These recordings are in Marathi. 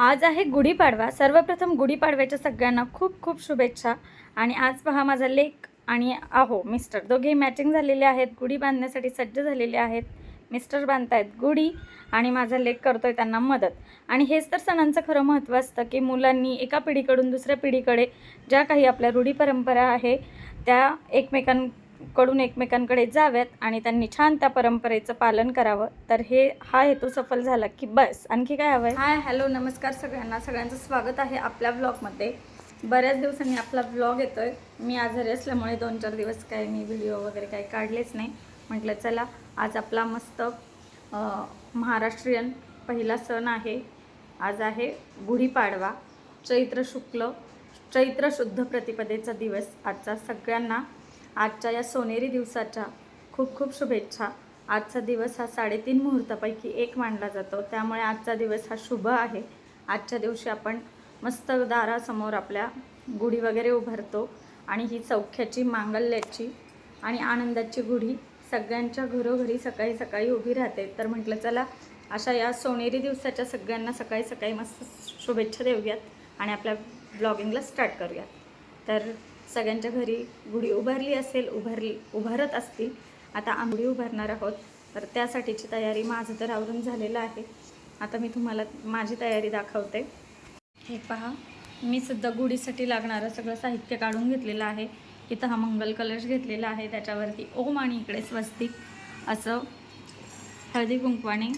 आज आहे गुढीपाडवा. सर्वप्रथम गुढीपाडव्याच्या सगळ्यांना खूप खूप शुभेच्छा. आणि आज पहा माझा लेक आणि आहो मिस्टर. दोघे मॅचिंग झालेले आहेत. गुढी बांधण्यासाठी सज्ज झालेले आहेत. मिस्टर बांधतायत गुढी आणि माझा लेक करतोय त्यांना मदत. आणि हेच तर सणांचं खरं महत्त्व असतं की मुलांनी एका पिढीकडून दुसऱ्या पिढीकडे ज्या काही आपल्या रूढी परंपरा आहे त्या एकमेकां कडून एकमेकांकडे जाव्यात आणि त्यांनी छान त्या परंपरेचं पालन करावं तर हे हा हेतू सफल झाला की बस. आणखी काय हवं हाय हॅलो नमस्कार सगळ्यांना. सगळ्यांचं स्वागत आहे आपल्या व्लॉगमध्ये बऱ्याच दिवसांनी आपला व्लॉग येतोय. मी आजारी असल्यामुळे दोन चार दिवस काय मी व्हिडिओ वगैरे काही काढलेच नाही. म्हटलं चला आज आपला मस्त महाराष्ट्रीयन पहिला सण आहे. आज आहे गुढीपाडवा. चैत्र शुक्ल चैत्र शुद्ध प्रतिपदेचा दिवस. आजचा सगळ्यांना आजच्या या सोनेरी दिवसाच्या खूप खूप शुभेच्छा. आजचा दिवस हा साडेतीन मुहूर्तापैकी एक मानला जातो. त्यामुळे आजचा दिवस हा शुभ आहे. आजच्या दिवशी आपण मस्त दारासमोर आपल्या गुढी वगैरे उभारतो आणि ही चौख्याची मांगल्याची आणि आनंदाची गुढी सगळ्यांच्या घरोघरी सकाळी सकाळी उभी राहते. तर म्हटलं चला अशा या सोनेरी दिवसाच्या सगळ्यांना सकाळी सकाळी मस्त शुभेच्छा देऊयात आणि आपल्या ब्लॉगिंगला स्टार्ट करूयात. तर सगळ्यांच्या घरी गुढी उभारली असेल उभारली उभारत असतील. आता आम्ही उभारणार आहोत. तर त्यासाठीची तयारी माझं तर आवरून झालेलं आहे. आता मी तुम्हाला माझी तयारी दाखवते. हे पहा मी सुद्धा गुढीसाठी लागणारं सगळं साहित्य काढून घेतलेलं आहे. इथं हा मंगल कलश घेतलेला आहे. त्याच्यावरती ओम आणि इकडे स्वस्तिक असं हळदी कुंकवाने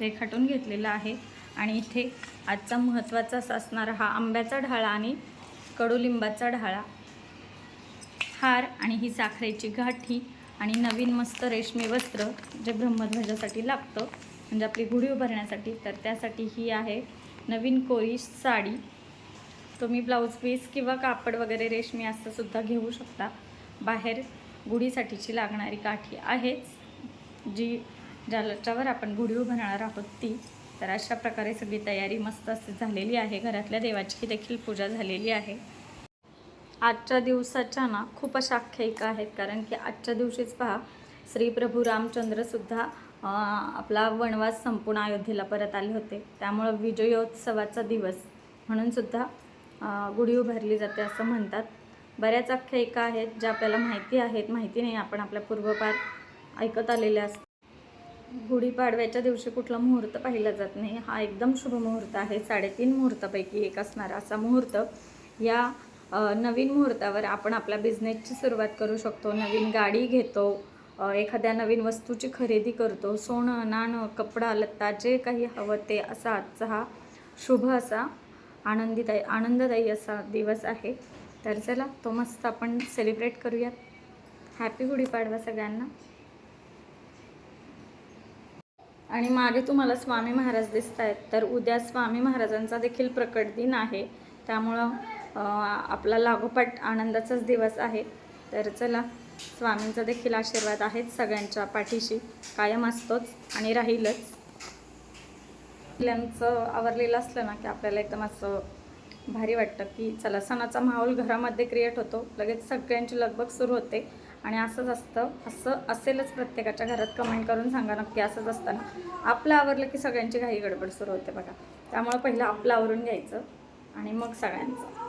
रेखाटून घेतलेलं आहे. आणि इथे आजचा महत्त्वाचा असणारा हा आंब्याचा ढाळा आणि कडुलिंबाचा ढाळा. हार आणि ही साखरेची गाठी आणि नवीन मस्त रेशमी वस्त्र जे ब्रह्मध्वजासाठी लागतं म्हणजे आपली गुढी उभारण्यासाठी तर त्यासाठी ही आहे नवीन कोरी साडी. तुम्ही ब्लाऊज पीस किंवा कापड वगैरे रेशमी असं सुद्धा घेऊ शकता. बाहेर गुढीसाठीची लागणारी काठी आहेच जी ज्याच्यावर आपण गुढी उभारणार आहोत ती. तर अशा प्रकारे सगळी तयारी मस्त अशी झालेली आहे. घरातल्या देवाची देखील पूजा झालेली आहे. आजच्या दिवसाच्या ना खूप अशा आख्यायिका आहेत. कारण की आजच्या दिवशीच पहा श्री प्रभू रामचंद्रसुद्धा आपला वनवास संपूर्ण अयोध्येला परत आले होते. त्यामुळं विजयोत्सवाचा दिवस म्हणूनसुद्धा गुढी उभारली जाते असं म्हणतात. बऱ्याच आख्यायिका आहेत ज्या आपल्याला माहिती आहेत. माहिती नाही आपण आपल्या पूर्वपार ऐकत आलेल्या असतात गुढीपाडव्याच्या दिवशी कुठला मुहूर्त पाहिला जात नाही. हा एकदम शुभ मुहूर्त आहे. साडेतीन मुहूर्तापैकी एक असणारा असा मुहूर्त. या नवीन मुहूर्तावर आपण आपल्या बिझनेसची सुरुवात करू शकतो नवीन गाडी घेतो एखाद्या नवीन वस्तूची खरेदी करतो सोनं नाणं कपडा लत्ता जे काही हवं ते असा आजचा हा शुभ असा आनंदीदायी आनंददायी असा दिवस आहे. तर चला तो मस्त आपण सेलिब्रेट करूयात. हॅपी गुढीपाडवा सगळ्यांना. आणि मागे तुम्हाला स्वामी महाराज दिसत आहेत तर उद्या स्वामी महाराजांचा देखील प्रकट दिन आहे. त्यामुळं आपला लागोपाठ आनंदाचाच दिवस आहे. तर चला स्वामींचा देखील आशीर्वाद आहेच सगळ्यांच्या पाठीशी. कायम असतोच आणि राहीलच. आपल्यांचं आवरलेलं असलं ना की आपल्याला एकदम असं भारी वाटतं की चला सणाचा माहोल घरामध्ये क्रिएट होतो. लगेच सगळ्यांची लगबग सुरू होते. आणि असंच असतं. असं असेलच प्रत्येकाच्या घरात. कमेंट करून सांगा नक्की असंच असताना आपलं आवरलं की सगळ्यांची घाई गडबड सुरू होते बघा. त्यामुळं पहिलं आपलं आवरून घ्यायचं आणि मग सगळ्यांचं.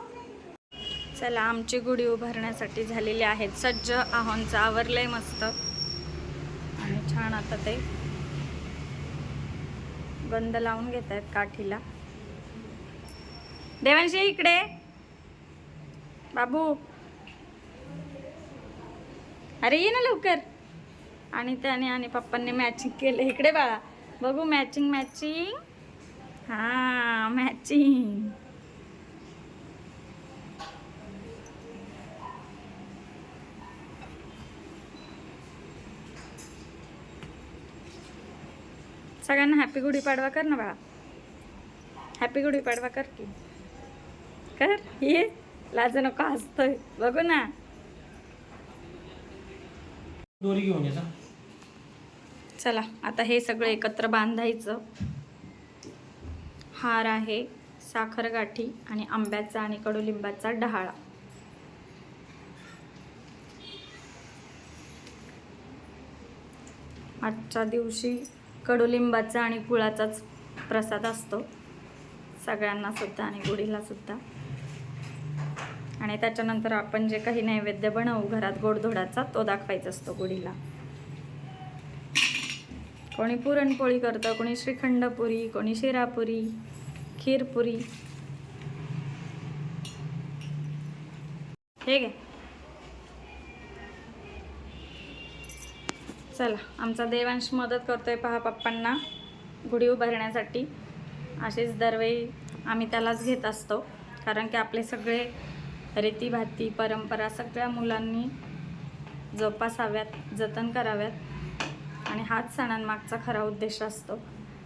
चला आमची गुढी उभारण्यासाठी झालेली आहेत. सज्ज आहोंचं आवरलंय मस्त. आणि छान आता ते गंध लावून घेत आहेत काठीला. देवांशी इकडे. बाबू. अरे ये ना लवकर. आणि त्याने आणि पप्पांनी मॅचिंग केलं. इकडे बाळा. बघू मॅचिंग मॅचिंग हा मॅचिंग सगळ्यांना हॅपी गुढीपाडवा कर ना बाळा. हॅपी गुढीपाडवा कर की. कर ये. लाज नको हसतोय. बघू ना. दोरी घेऊन चला आता हे सगळं एकत्र बांधायचं. हार आहे साखर गाठी आणि आंब्याचा आणि कडुलिंबाचा डहाळा आजच्या दिवशी कडुलिंबाचा आणि गुळाचाच प्रसाद असतो. सगळ्यांना सुद्धा आणि गुढीला सुद्धा. आणि त्याच्यानंतर आपण जे काही नैवेद्य बनवू घरात गोडधोडाचा तो दाखवायचा असतो गुढीला. कोणी पुरणपोळी करतं कोणी श्रीखंडपुरी कोणी शिरापुरी खीरपुरी. ठीक आहे चला आमचा देवांश मदत करतोय पहा पप्पांना गुढी उभारण्यासाठी. असेच दरवेळी आम्ही त्यालाच घेत असतो कारण की आपले सगळे रीतीभाती परंपरा सगळ्या मुलांनी जोपासाव्यात जतन कराव्यात. आणि हाच सणांमागचा खरा उद्देश असतो.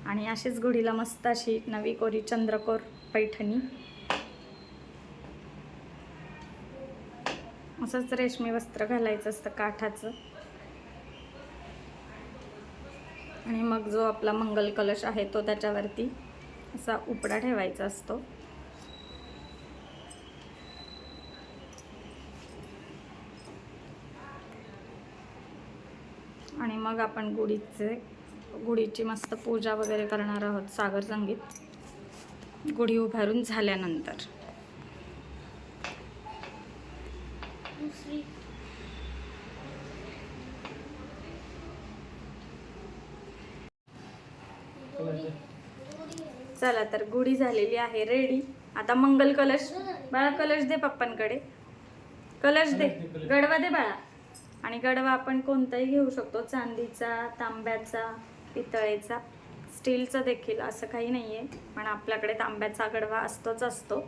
आणि अशीच गुढीला मस्त अशी नवी कोरी चंद्रकोर पैठणी. असंच रेशमी वस्त्र घालायचं असतं काठाचं. आणि मग जो आपला मंगल कलश आहे तो त्याच्यावरती असा उपडा ठेवायचा असतो. आणि मग आपण गुढीचे गुढीची मस्त पूजा वगैरे करणार आहोत सागर संगीत. गुढी उभारून झाल्यानंतर. चला तर गुढी झालेली आहे. रेडी आता मंगल कलश. बाळा कलश दे पप्पांकडे. कलश दे. गडवा दे बाळा. आणि गडवा आपण कोणताही घेऊ शकतो. चांदीचा तांब्याचा पितळेचा. स्टीलचा देखील असं काही नाही आहे पण आपल्याकडे तांब्याचा गडवा असतोच असतो.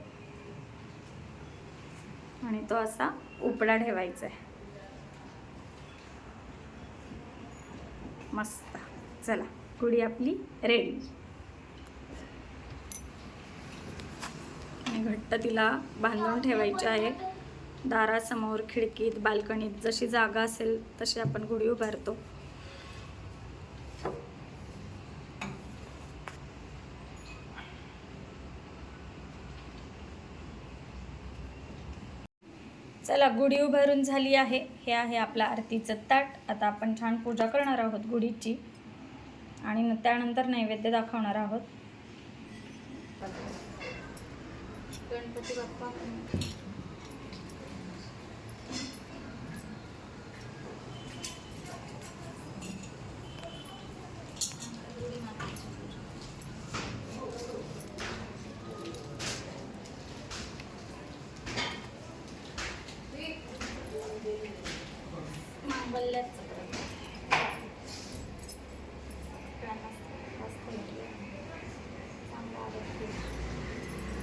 आणि तो असा उपडा ठेवायचा आहे. मस्त. चला. गुढी आपली रेडी आणि घट्ट तिला बांधून ठेवायची आहे. दारासमोर खिडकीत बाल्कनीत जशी जागा असेल तशी आपण गुढी उभारतो. चला गुढी उभारून झाली आहे. हे आहे आपला आरतीचं ताट. आता आपण छान पूजा करणार आहोत गुढीची. आणि त्यानंतर नैवेद्य दाखवणार आहोत. गणपती बाप्पा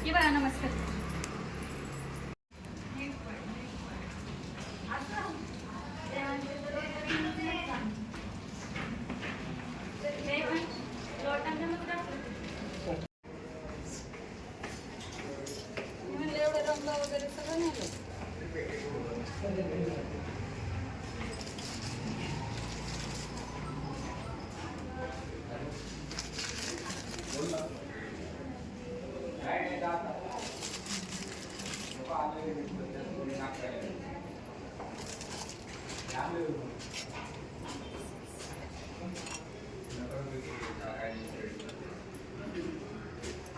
ये बघा नमस्कार. एवढं रंग वगैरे सगळं नाही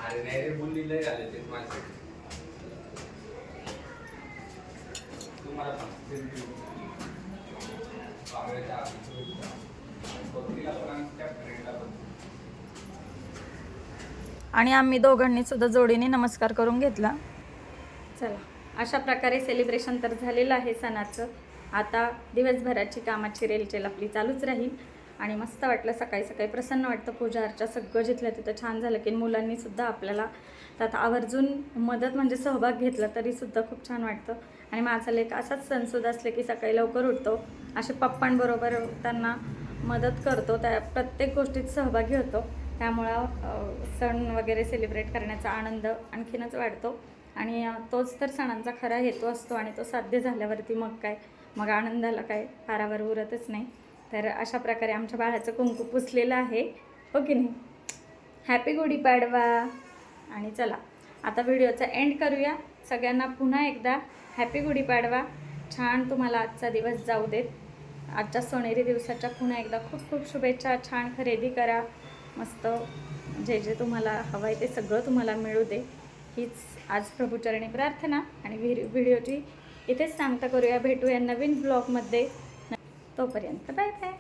अरे नाही रे बोलली लय झाले ते माझे. तुम्हाला त्या फ्रेंडला आणि आम्ही दोघांनी सुद्धा जोडीने नमस्कार करून घेतला. चला अशा प्रकारे सेलिब्रेशन तर झालेलं आहे सणाचं. आता दिवसभराची कामाची रेलचेल आपली चालूच राहील. आणि मस्त वाटलं सकाळी सकाळी प्रसन्न वाटतं. पूजा अर्चा सगळं जिथलं तिथं छान झालं की मुलांनी सुद्धा आपल्याला त्यात आवर्जून मदत म्हणजे सहभाग घेतला तरीसुद्धा खूप छान वाटतं. आणि माझा लेख असाच सणसुद्धा असले की सकाळी लवकर उठतो. असे पप्पांबरोबर त्यांना मदत करतो. त्या प्रत्येक गोष्टीत सहभागी होतो. त्यामुळं सण वगैरे सेलिब्रेट करण्याचा आनंद आणखीनच वाढतो. आणि तोच तर सणांचा खरा हेतू असतो आणि तो साध्य झाल्यावरती मग काय? मग आनंदाला काय पारावर उरतच नाही. तर अशा प्रकारे आमच्या बाळाचं कुंकू पुसलेलं आहे. हो की नाही? हॅपी गुढीपाडवा आणि चला आता व्हिडिओचा एंड करूया. सगळ्यांना पुन्हा एकदा हॅपी गुढीपाडवा छान तुम्हाला आजचा दिवस जाऊ देत. आजच्या सोनेरी दिवसाच्या पुन्हा एकदा खूप खूप शुभेच्छा. छान खरेदी करा. मस्त जे जे तुम्हाला हवं आहे ते सगळं तुम्हाला मिळू दे. हीच आज प्रभूचरणी प्रार्थना आणि व्हिडिओ व्हिडिओची इथेच सांगता करूया. भेटूया नवीन ब्लॉगमध्ये तोपर्यंत बाय बाय